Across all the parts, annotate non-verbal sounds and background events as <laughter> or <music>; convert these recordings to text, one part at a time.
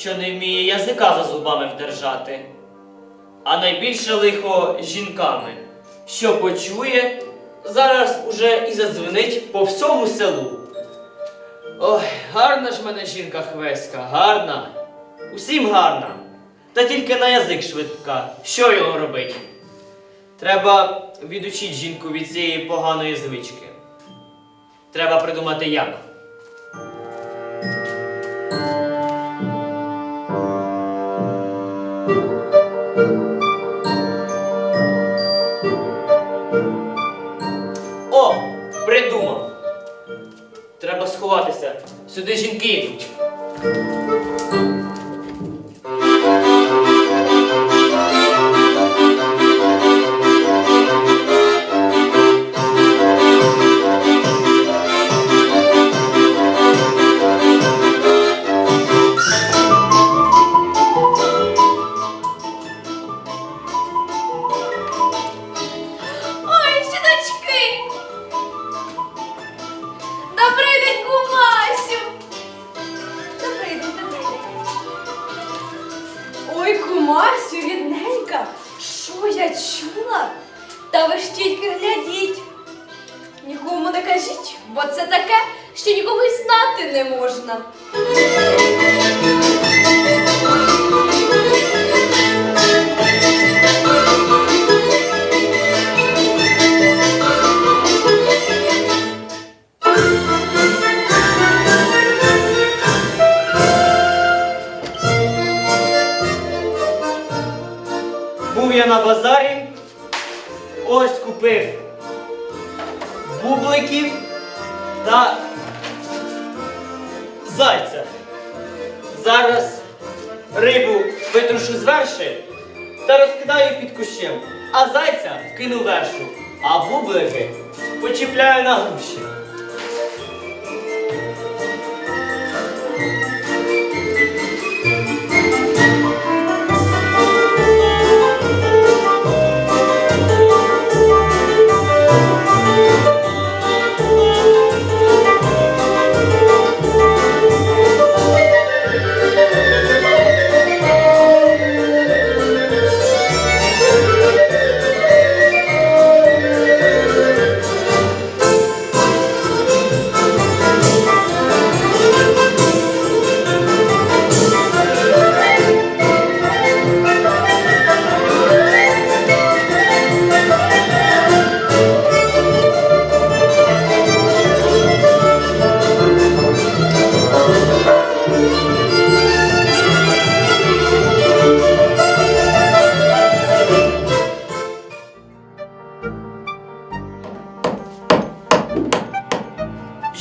що не вміє язика за зубами вдержати. А найбільше лихо жінками, що почує, зараз уже і задзвенить по всьому селу. Ой, гарна ж мене жінка Хвеська, гарна. Усім гарна. Та тільки на язик швидка. Що його робить? Треба відучити жінку від цієї поганої звички. Треба придумати як. Сюди жінки йдуть. Бо це таке, що нікому й знати не можна. Був я на базарі, ось купив бубликів та зайця. Зараз рибу витрушу з верші та розкидаю під кущем, а зайця вкину вершу, а бублики почіпляю на груші.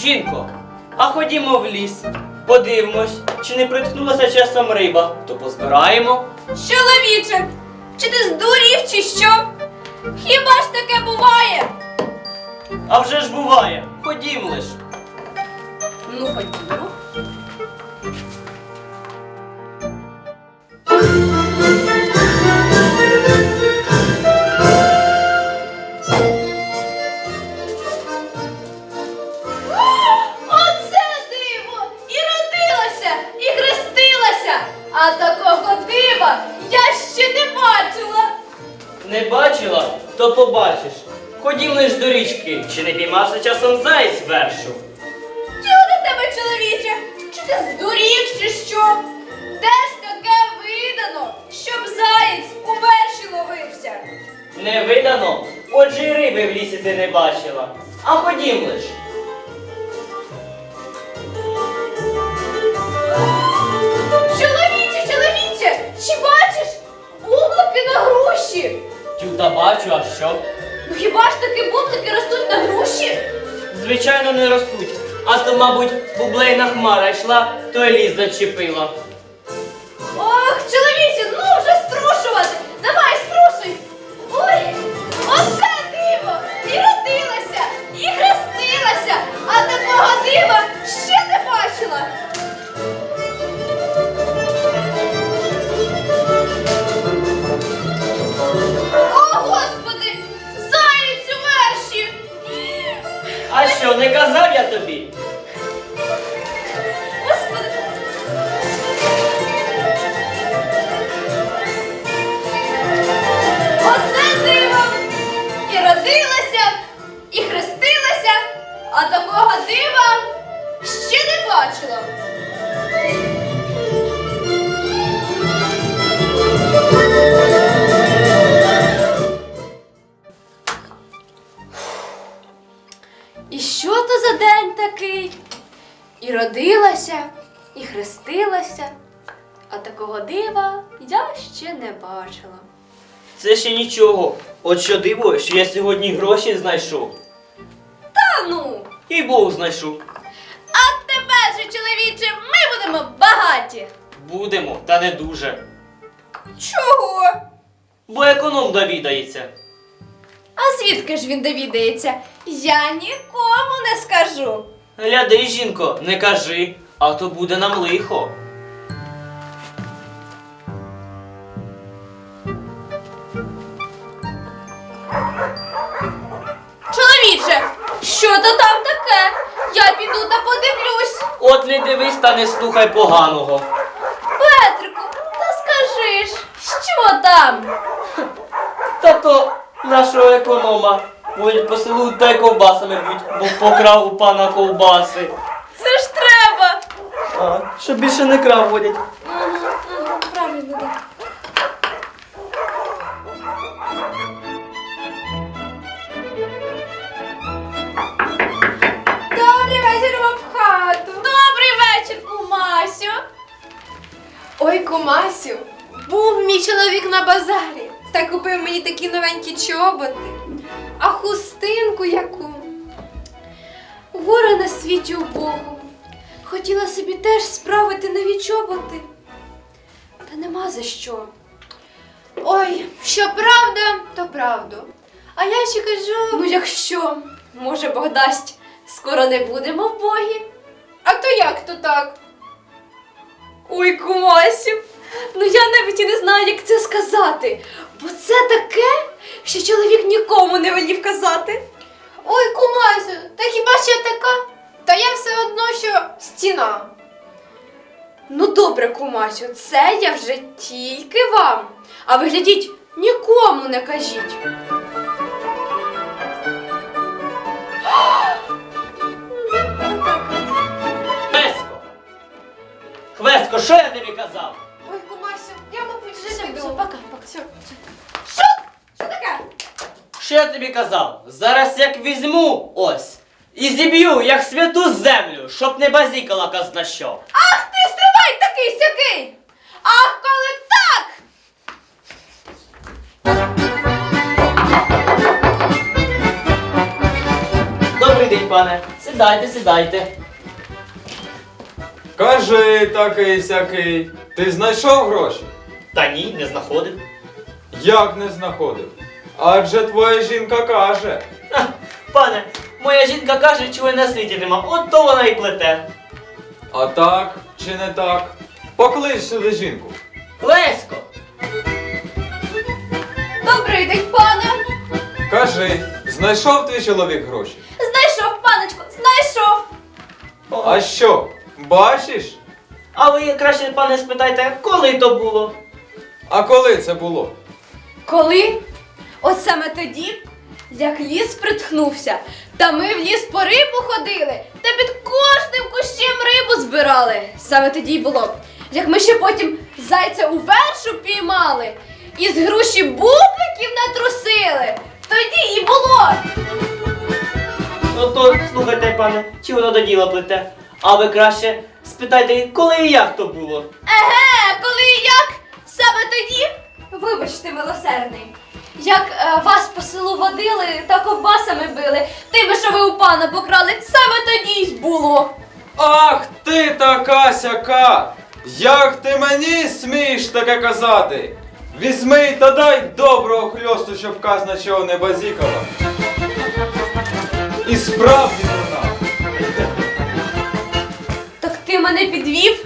Жінко, а ходімо в ліс, подивимось, чи не приткнулася часом риба, то позбираємо. Чоловіче, чи ти здурів, чи що? Хіба ж таке буває? А вже ж буває, ходім лиш. Ну, ходімо. То побачиш. Ходім лиш до річки, чи не піймався часом заєць вершу. Чого до тебе, чоловіче? Чи ти здурів, чи що? Де ж таке видано, щоб заєць у верші ловився? Не видано, отже й риби в лісі ти не бачила. А ходім лиш. Чоловіче, чоловіче, чи бачиш бублики на груші? Тю та бачу, а що? Ну хіба ж таки бублики ростуть на груші? Звичайно, не ростуть. А то, мабуть, бублейна хмара йшла, то й ліс зачепила. Ох, чоловіче, ну вже струшувати. Давай, струшуй. Ой, оце диво! І родилася, і хрестилася, а такого дива ще не бачила. А такого дива ще не бачила. І що то за день такий? І родилася, і хрестилася, а такого дива я ще не бачила. Це ще нічого. От що диво, що я сьогодні гроші знайшов. Та ну! І Бог знайшов. А тепер же, чоловіче, ми будемо багаті. Будемо, та не дуже. Чого? Бо економ довідається. А звідки ж він довідається? Я нікому не скажу. Гляди, жінко, не кажи, а то буде нам лихо. Що то там таке? Я піду та подивлюсь. От не дивись та не слухай поганого. Петрику, та скажи ж, що там? Та то нашого економа водять по селу та й ковбасами б'ють, бо покрав у пана ковбаси. Це ж треба. А, щоб більше не крав водять. Ой, кумасю, був мій чоловік на базарі та купив мені такі новенькі чоботи, а хустинку яку. Горе на світі у Богу. Хотіла собі теж справити нові чоботи. Та нема за що. Ой, що правда, то правду. А я ще кажу, ну якщо, може Бог дасть, скоро не будемо в Богі. А то як то так? Ой, кумасю, ну я навіть і не знаю, як це сказати. Бо це таке, що чоловік нікому не велів казати. Ой, кумасю, та хіба ж я така? Та я все одно, що стіна. Ну добре, кумасю, це я вже тільки вам. А ви глядіть, нікому не кажіть. <gasps> Хвестко, що я тобі казав? Ой, кумасю, я, мабуть, вже Все, піду. все, пока, пока. Все. Що? Що таке? Що я тобі казав? Зараз як візьму ось і зіб'ю, як святу землю, щоб не базікала казна що. Ах ти стривай такий сякий! Ах, коли так! Добрий день, пане. Сідайте, сідайте. Кажи такий сякий, ти знайшов гроші? Та ні, не знаходив. Як не знаходив? Адже твоя жінка каже. Ха, Пане, моя жінка каже, чого на світі нема, от то вона і плете. А так чи не так? Поклич сюди жінку. Лесько! Добрий день, пане! Кажи, знайшов твій чоловік гроші? Знайшов, паночку, знайшов! А що? Бачиш? А ви краще, пане, спитайте, коли то було? А коли це було? Коли? От саме тоді, як ліс притхнувся, та ми в ліс по рибу ходили, та під кожним кущем рибу збирали. Саме тоді й було. Як ми ще потім зайця у вершу піймали і з груші бубликів натрусили, тоді і було. Ну то слухайте, пане, чи воно до діла плете? А ви краще спитайте, коли і як то було? Еге, коли і як? Саме тоді? Вибачте, милосердний. Як е, вас по селу водили та ковбасами били, тими, що ви у пана покрали, саме тоді й було. Ах ти така сяка! Як ти мені смієш таке казати? Візьми та дай доброго хльосту, щоб казна чого не базікала. І справді вона. Ти мене підвів?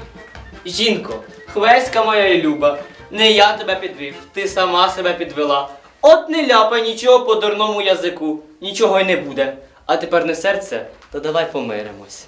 Жінко, хвеська моя і люба, не я тебе підвів, ти сама себе підвела. От не ляпай нічого по дурному язику, нічого й не буде. А тепер не серце, то давай помиримось.